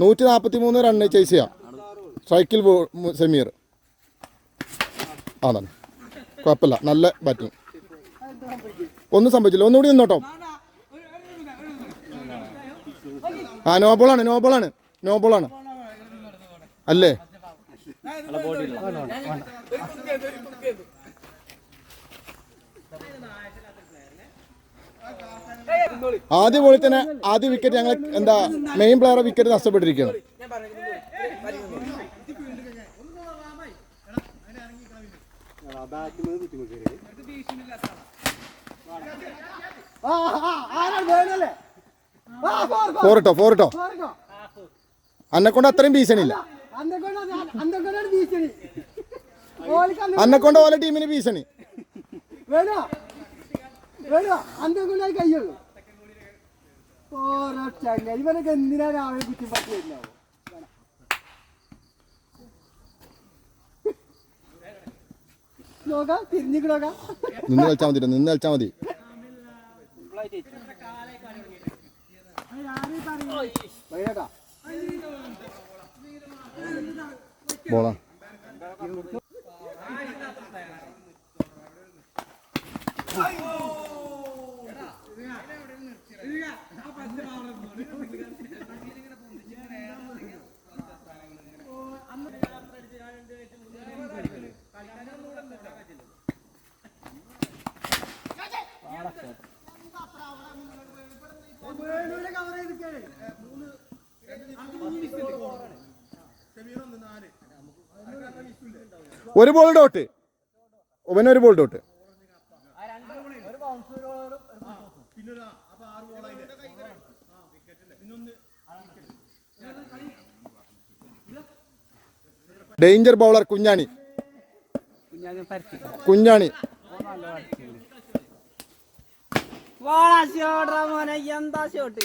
നൂറ്റി നാൽപ്പത്തി മൂന്ന് റണ്ണ് ചേസ് ചെയ്യാം സ്ട്രൈക്കിൽ സെമീർ. സമീർ അതാണ് കുഴപ്പമില്ല. നല്ല ബാറ്റിംഗ് ഒന്നും സംഭവിച്ചില്ല. ഒന്നുകൂടി നിന്നോട്ടോ. ആ നോബോളാണ് നോബോളാണ് നോബോളാണ് അല്ലേ? ആദ്യ ബോളിൽ തന്നെ ആദ്യ വിക്കറ്റ് ഞങ്ങൾ എന്താ മെയിൻ പ്ലെയറെ വിക്കറ്റ് നഷ്ടപ്പെട്ടിരിക്കുന്നു ഫോറിട്ടോ ഫോറിട്ടോ. അന്നെ കൊണ്ട് അത്രയും ഭീഷണിയില്ല. അന്ന് കൊണ്ട് ഓരോ ടീമിന് ഭീഷണി. വേണോ? വേണോ അന്നക്കൊണ്ടായി കയ്യുള്ളൂ ഓരോ ചങ്ങ ഇവനൊക്കെ എന്തിനാ രാവിലെ കുറ്റിപ്പറ്റി വരുന്നാവോ നോക്കാം തിരിഞ്ഞിക്ക് നോക്കാം നിന്ന് കളിച്ചാൽ മതി നിന്ന് കളിച്ചാൽ മതി. ബോളാ. ഒരു ബോൾ ഡോട്ട് ഒവനൊരു ബോൾ ഡോട്ട് ഡേഞ്ചർ ബൗളർ കുഞ്ഞാണി. കുഞ്ഞാണി. എന്താ ഷോട്ടാ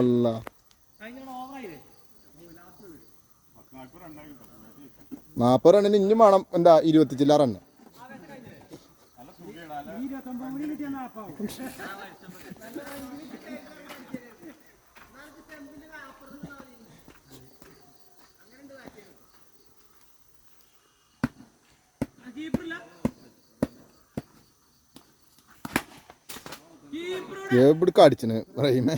അല്ല നാൽപ്പത് റണ്ണിന് ഇഞ്ഞും വേണം. എന്താ ഇരുപത്തി ചില്ല റണ്ണ്. എവിടേക്ക് അടിച്ചിന് റഹീമേ.